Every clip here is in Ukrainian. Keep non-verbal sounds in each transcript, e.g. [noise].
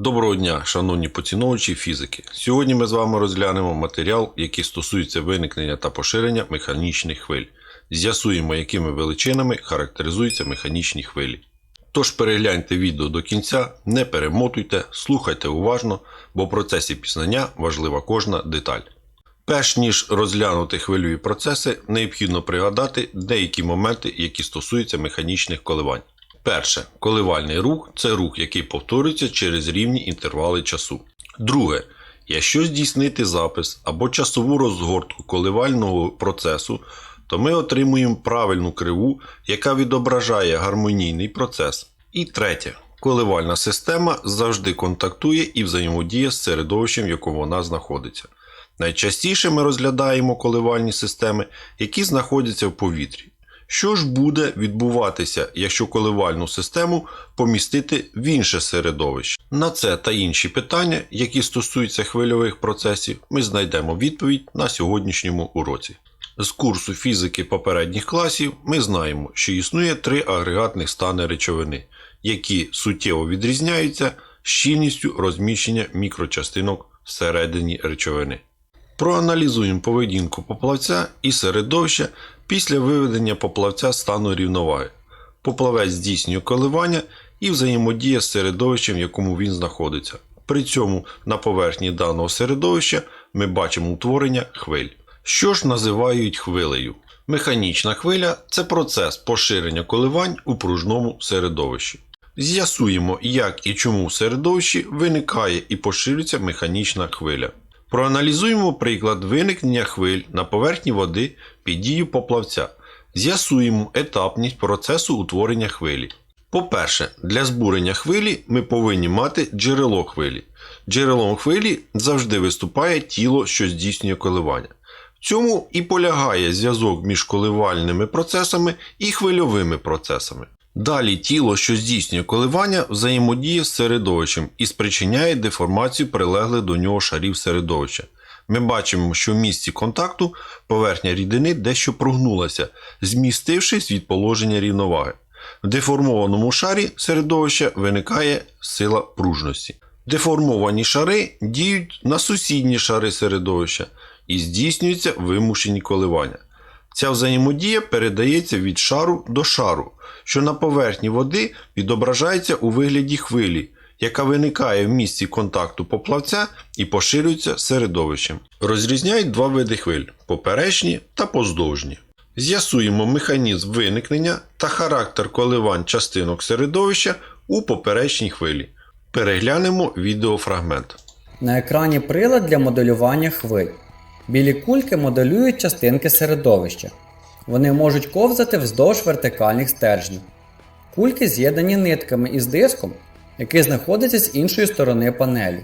Доброго дня, шановні поціновувачі фізики. Сьогодні ми з вами розглянемо матеріал, який стосується виникнення та поширення механічних хвиль. З'ясуємо, якими величинами характеризуються механічні хвилі. Тож перегляньте відео до кінця, не перемотуйте, слухайте уважно, бо в процесі пізнання важлива кожна деталь. Перш ніж розглянути хвильові процеси, необхідно пригадати деякі моменти, які стосуються механічних коливань. Перше. Коливальний рух це рух, який повторюється через рівні інтервали часу. Друге. Якщо здійснити запис або часову розгортку коливального процесу, то ми отримуємо правильну криву, яка відображає гармонійний процес. І третє. Коливальна система завжди контактує і взаємодіє з середовищем, в якому вона знаходиться. Найчастіше ми розглядаємо коливальні системи, які знаходяться в повітрі. Що ж буде відбуватися, якщо коливальну систему помістити в інше середовище? На це та інші питання, які стосуються хвильових процесів, ми знайдемо відповідь на сьогоднішньому уроці. З курсу фізики попередніх класів ми знаємо, що існує три агрегатних стани речовини, які суттєво відрізняються щільністю розміщення мікрочастинок всередині речовини. Проаналізуємо поведінку поплавця і середовища після виведення поплавця стану рівноваги. Поплавець здійснює коливання і взаємодіє з середовищем, в якому він знаходиться. При цьому на поверхні даного середовища ми бачимо утворення хвиль. Що ж називають хвилею? Механічна хвиля це процес поширення коливань у пружному середовищі. З'ясуємо, як і чому в середовищі виникає і поширюється механічна хвиля. Проаналізуємо приклад виникнення хвиль на поверхні води під дією поплавця. З'ясуємо етапність процесу утворення хвилі. По-перше, для збурення хвилі ми повинні мати джерело хвилі. Джерелом хвилі завжди виступає тіло, що здійснює коливання. В цьому і полягає зв'язок між коливальними процесами і хвильовими процесами. Далі тіло, що здійснює коливання, взаємодіє з середовищем і спричиняє деформацію прилеглих до нього шарів середовища. Ми бачимо, що в місці контакту поверхня рідини дещо прогнулася, змістившись від положення рівноваги. В деформованому шарі середовища виникає сила пружності. Деформовані шари діють на сусідні шари середовища і здійснюються вимушені коливання. Ця взаємодія передається від шару до шару, що на поверхні води відображається у вигляді хвилі, яка виникає в місці контакту поплавця і поширюється середовищем. Розрізняють два види хвиль поперечні та поздовжні. З'ясуємо механізм виникнення та характер коливань частинок середовища у поперечній хвилі. Переглянемо відеофрагмент. На екрані прилад для моделювання хвиль. Білі кульки моделюють частинки середовища. Вони можуть ковзати вздовж вертикальних стержнів. Кульки з'єднані нитками із диском, який знаходиться з іншої сторони панелі.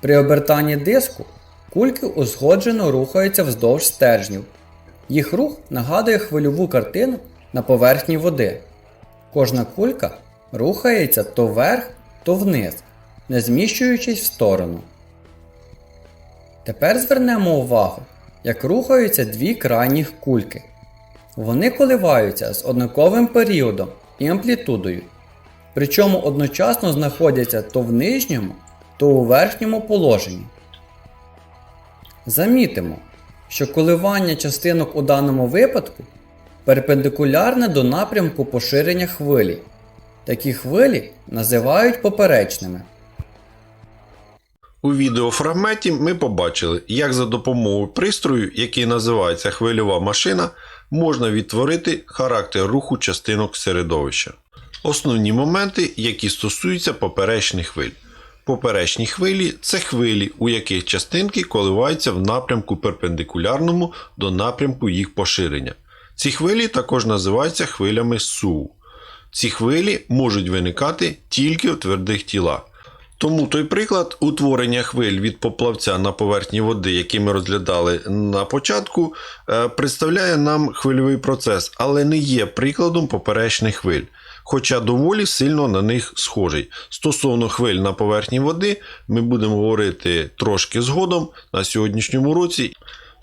При обертанні диску кульки узгоджено рухаються вздовж стержнів. Їх рух нагадує хвильову картину на поверхні води. Кожна кулька рухається то вверх, то вниз, не зміщуючись в сторону. Тепер звернемо увагу, як рухаються дві крайніх кульки. Вони коливаються з однаковим періодом і амплітудою, причому одночасно знаходяться то в нижньому, то у верхньому положенні. Замітимо, що коливання частинок у даному випадку перпендикулярне до напрямку поширення хвилі. Такі хвилі називають поперечними. У відеофрагменті ми побачили, як за допомогою пристрою, який називається хвильова машина, можна відтворити характер руху частинок середовища. Основні моменти, які стосуються поперечних хвиль. Поперечні хвилі це хвилі, у яких частинки коливаються в напрямку перпендикулярному до напрямку їх поширення. Ці хвилі також називаються хвилями СУ. Ці хвилі можуть виникати тільки в твердих тілах. Тому той приклад утворення хвиль від поплавця на поверхні води, який ми розглядали на початку, е, представляє нам хвильовий процес, але не є прикладом поперечних хвиль, хоча доволі сильно на них схожий. Стосовно хвиль на поверхні води, ми будемо говорити трошки згодом на сьогоднішньому році.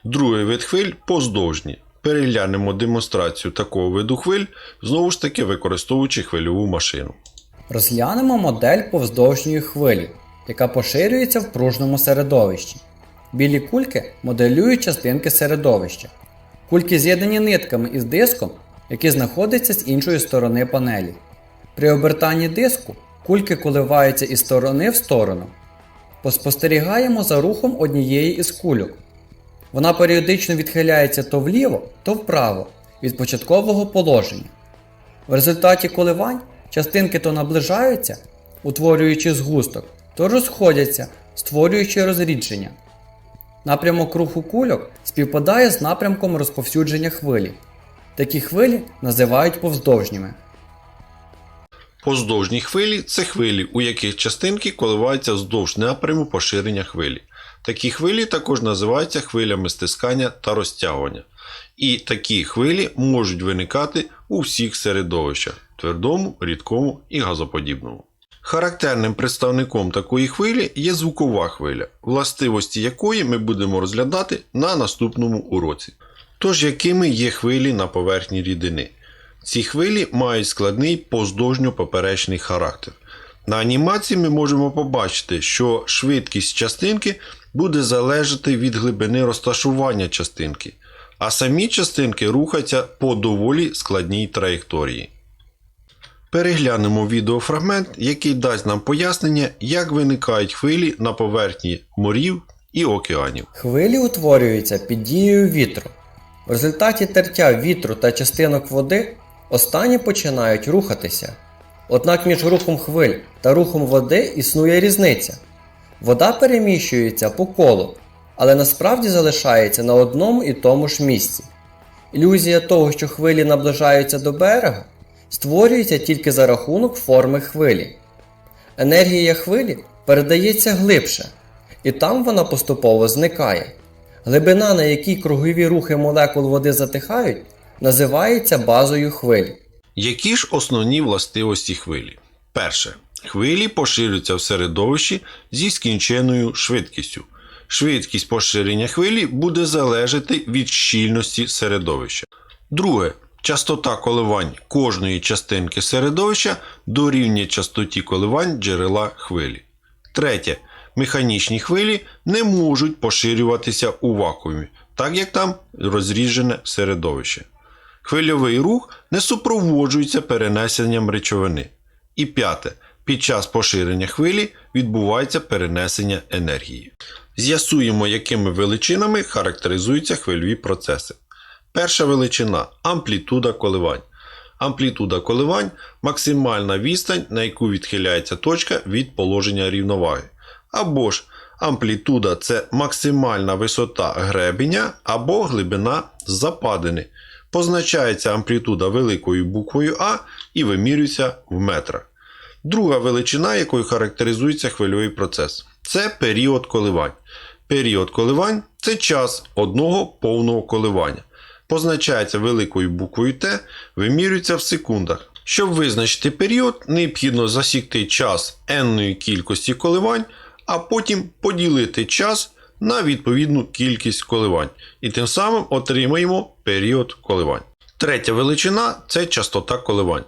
Другий вид хвиль поздовжні. Переглянемо демонстрацію такого виду хвиль, знову ж таки використовуючи хвильову машину. Розглянемо модель повздовжньої хвилі, яка поширюється в пружному середовищі. Білі кульки моделюють частинки середовища. Кульки з'єднані нитками із диском, який знаходиться з іншої сторони панелі. При обертанні диску кульки коливаються із сторони в сторону. Поспостерігаємо за рухом однієї із кульок. Вона періодично відхиляється то вліво, то вправо від початкового положення. В результаті коливань частинки то наближаються, утворюючи згусток, то розходяться, створюючи розрідження. Напрямок руху кульок співпадає з напрямком розповсюдження хвилі. Такі хвилі називають повздовжніми. Поздовжні хвилі це хвилі, у яких частинки коливаються вздовж напряму поширення хвилі. Такі хвилі також називаються хвилями стискання та розтягування. І такі хвилі можуть виникати у всіх середовищах твердому, рідкому і газоподібному. Характерним представником такої хвилі є звукова хвиля, властивості якої ми будемо розглядати на наступному уроці. Тож, якими є хвилі на поверхні рідини? Ці хвилі мають складний поздовжньо-поперечний характер. На анімації ми можемо побачити, що швидкість частинки буде залежати від глибини розташування частинки, а самі частинки рухаються по доволі складній траєкторії. Переглянемо відеофрагмент, який дасть нам пояснення, як виникають хвилі на поверхні морів і океанів. Хвилі утворюються під дією вітру. В результаті тертя вітру та частинок води останні починають рухатися. Однак між рухом хвиль та рухом води існує різниця. Вода переміщується по колу, але насправді залишається на одному і тому ж місці. Ілюзія того, що хвилі наближаються до берега, створюється тільки за рахунок форми хвилі. Енергія хвилі передається глибше, і там вона поступово зникає. Глибина, на якій кругові рухи молекул води затихають, називається базою хвилі. Які ж основні властивості хвилі? Перше. Хвилі поширюються в середовищі зі скінченою швидкістю. Швидкість поширення хвилі буде залежати від щільності середовища. Друге. Частота коливань кожної частинки середовища дорівнює частоті коливань джерела хвилі. Третє. Механічні хвилі не можуть поширюватися у вакуумі, так як там розріджене середовище. Хвильовий рух не супроводжується перенесенням речовини. І п'яте. Під час поширення хвилі відбувається перенесення енергії. З'ясуємо, якими величинами характеризуються хвильові процеси. Перша величина амплітуда коливань. Амплітуда коливань максимальна відстань, на яку відхиляється точка від положення рівноваги. Або ж амплітуда це максимальна висота гребеня або глибина западини. Позначається амплітуда великою буквою А і вимірюється в метрах. Друга величина, якою характеризується хвильовий процес, це період коливань. Період коливань це час одного повного коливання. Позначається великою буквою Т, вимірюється в секундах. Щоб визначити період, необхідно засікти час n кількості коливань, а потім поділити час на відповідну кількість коливань. І тим самим отримаємо період коливань. Третя величина це частота коливань.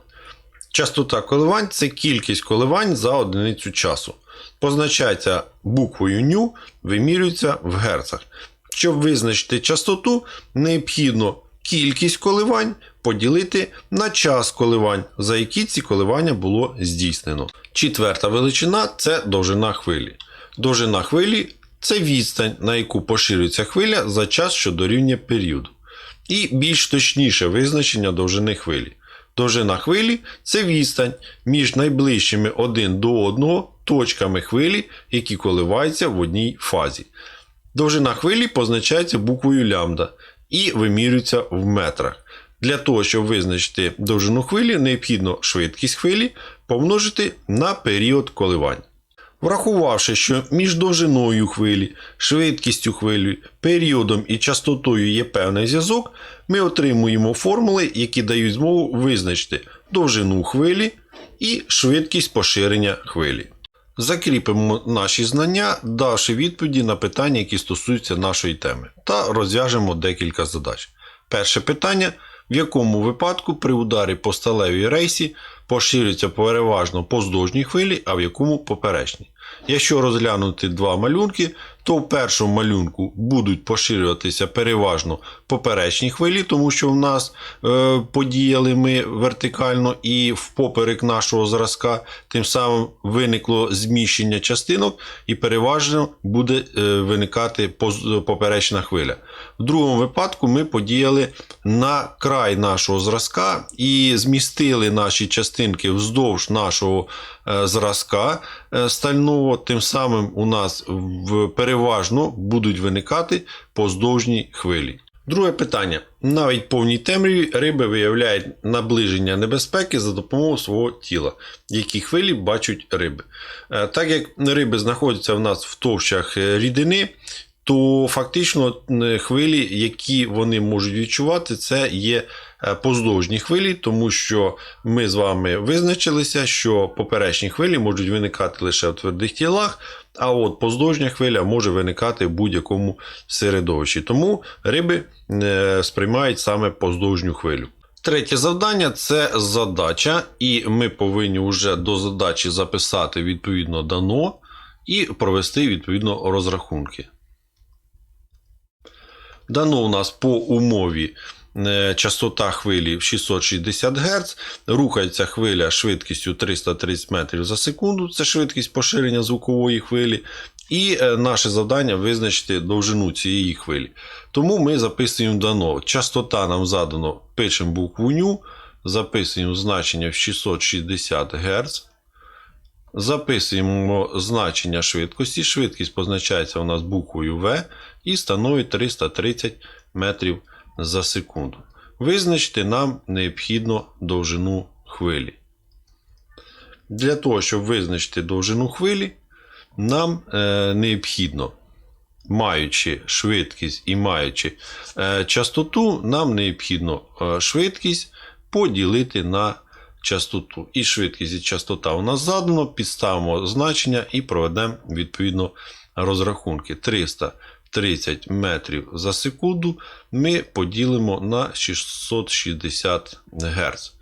Частота коливань це кількість коливань за одиницю часу. Позначається буквою ню, вимірюється в герцах. Щоб визначити частоту, необхідно кількість коливань поділити на час коливань, за які ці коливання було здійснено. Четверта величина це довжина хвилі. Довжина хвилі це відстань, на яку поширюється хвиля за час, що дорівнює періоду. І більш точніше визначення довжини хвилі. Довжина хвилі це відстань між найближчими один до одного точками хвилі, які коливаються в одній фазі. Довжина хвилі позначається буквою лямбда і вимірюється в метрах. Для того, щоб визначити довжину хвилі, необхідно швидкість хвилі помножити на період коливань. Врахувавши, що між довжиною хвилі, швидкістю хвилі, періодом і частотою є певний зв'язок, ми отримуємо формули, які дають змогу визначити довжину хвилі і швидкість поширення хвилі. Закріпимо наші знання, давши відповіді на питання, які стосуються нашої теми, та розв'яжемо декілька задач. Перше питання: в якому випадку при ударі по сталевій рейсі поширюється переважно поздовжній хвилі, а в якому поперечній. Якщо розглянути два малюнки, то в першому малюнку будуть поширюватися переважно поперечні хвилі, тому що в нас е, подіяли ми вертикально і впоперек нашого зразка, тим самим виникло зміщення частинок, і переважно буде е, виникати поперечна хвиля. В другому випадку ми подіяли на край нашого зразка і змістили наші частинки вздовж нашого е, зразка е, стального. Тим самим у нас переважно будуть виникати поздовжні хвилі. Друге питання. Навіть повній темряві риби виявляють наближення небезпеки за допомогою свого тіла. Які хвилі бачать риби. Е, Так як риби знаходяться в нас в товщах рідини, то фактично хвилі, які вони можуть відчувати, це є е, поздовжні хвилі, тому що ми з вами визначилися, що поперечні хвилі можуть виникати лише в твердих тілах, а от поздовжня хвиля може виникати в будь-якому середовищі. Тому риби е, сприймають саме поздовжню хвилю. Третє завдання це задача, і ми повинні вже до задачі записати відповідно дано і провести відповідно розрахунки. Дано у нас по умові е, частота хвилі 660 Гц, рухається хвиля швидкістю 330 метрів за секунду, це швидкість поширення звукової хвилі. І е, наше завдання визначити довжину цієї хвилі. Тому ми записуємо дано. Частота нам задано, пишемо букву ню, записуємо значення в 660 Гц. Записуємо значення швидкості. Швидкість позначається у нас буквою В і становить 330 метрів за секунду. Визначити нам необхідно довжину хвилі. Для того, щоб визначити довжину хвилі, нам е, необхідно, маючи швидкість і маючи е, частоту, нам необхідно е, швидкість поділити на частоту. І швидкість і частота у нас задано, підставимо значення і проведемо відповідно розрахунки. 330 метрів за секунду ми поділимо на 660 Гц.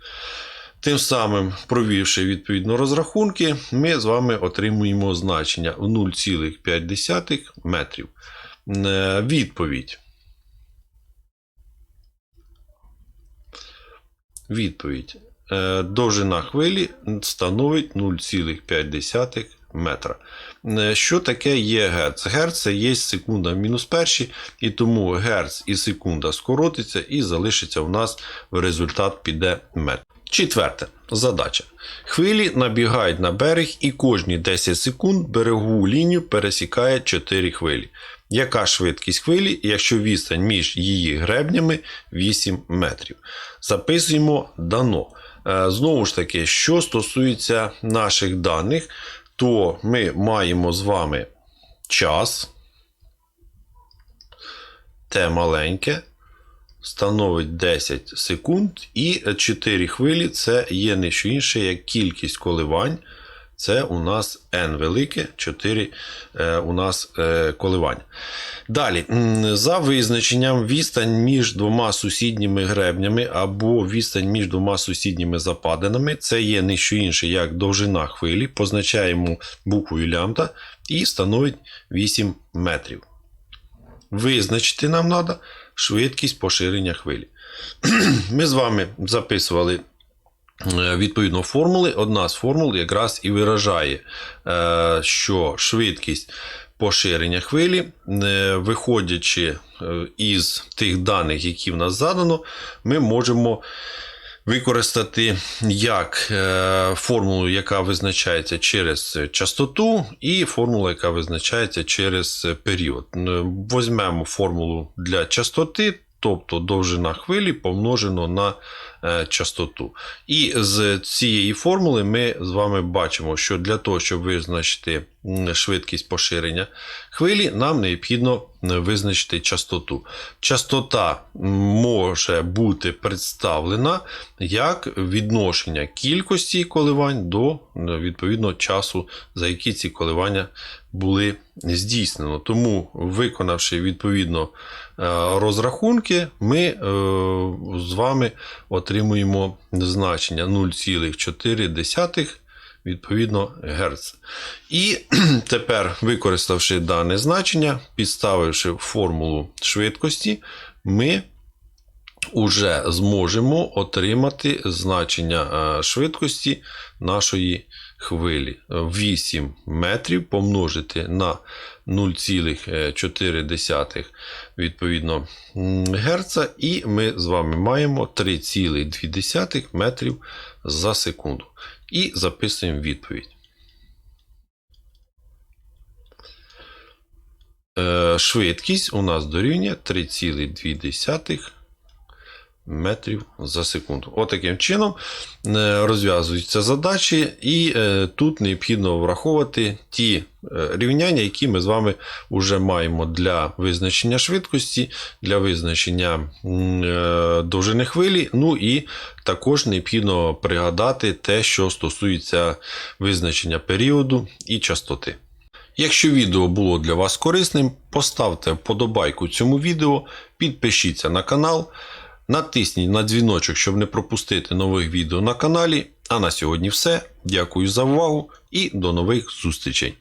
Тим самим, провівши відповідно розрахунки, ми з вами отримуємо значення в 0,5 метрів. Е, Відповідь. Відповідь. Е, Довжина хвилі становить 0,5 метра. Е, Що таке є герц? Герц це є секунда в мінус перші, і тому герц і секунда скоротиться і залишиться у нас в результат піде метр. Четверте. Задача. Хвилі набігають на берег і кожні 10 секунд берегову лінію пересікає 4 хвилі. Яка швидкість хвилі, якщо відстань між її гребнями 8 метрів? Записуємо дано. Е, Знову ж таки, що стосується наших даних, то ми маємо з вами час. Те маленьке становить 10 секунд, і 4 хвилі це є не що інше, як кількість коливань. Це у нас n велике, 4 е, у нас е, коливання. Далі, за визначенням, відстань між двома сусідніми гребнями або відстань між двома сусідніми западинами, це є не що інше, як довжина хвилі, позначаємо буквою лямбда і становить 8 метрів. Визначити нам треба швидкість поширення хвилі. [clears throat] Ми з вами записували відповідно формули. Одна з формул якраз і виражає, е, що швидкість поширення хвилі, е, виходячи е, із тих даних, які в нас задано, ми можемо використати як е, формулу, яка визначається через частоту, і формула, яка визначається через період. Е, Возьмемо формулу для частоти, тобто довжина хвилі помножено на е, частоту. І з цієї формули ми з вами бачимо, що для того, щоб визначити швидкість поширення хвилі, нам необхідно е, визначити частоту. Частота може бути представлена як відношення кількості коливань до е, відповідно часу, за які ці коливання були здійснено. Тому, виконавши відповідно е, розрахунки, ми з вами отримуємо значення 0,4 відповідно Гц. І [clears throat] тепер, використавши дане значення, підставивши формулу швидкості, ми вже зможемо отримати значення е, швидкості нашої хвилі. 8 метрів помножити на 0,4 відповідно Герца, і ми з вами маємо 3,2 метрів за секунду. І записуємо відповідь. Е, Швидкість у нас дорівнює 3,2 метрів за секунду. Отаким чином е, розв'язуються задачі, і е, тут необхідно враховувати ті е, рівняння, які ми з вами вже маємо для визначення швидкості, для визначення довжини хвилі. Ну і також необхідно пригадати те, що стосується визначення періоду і частоти. Якщо відео було для вас корисним, поставте вподобайку цьому відео, підпишіться на канал, натисніть на дзвіночок, щоб не пропустити нових відео на каналі. А на сьогодні все. Дякую за увагу і до нових зустрічей!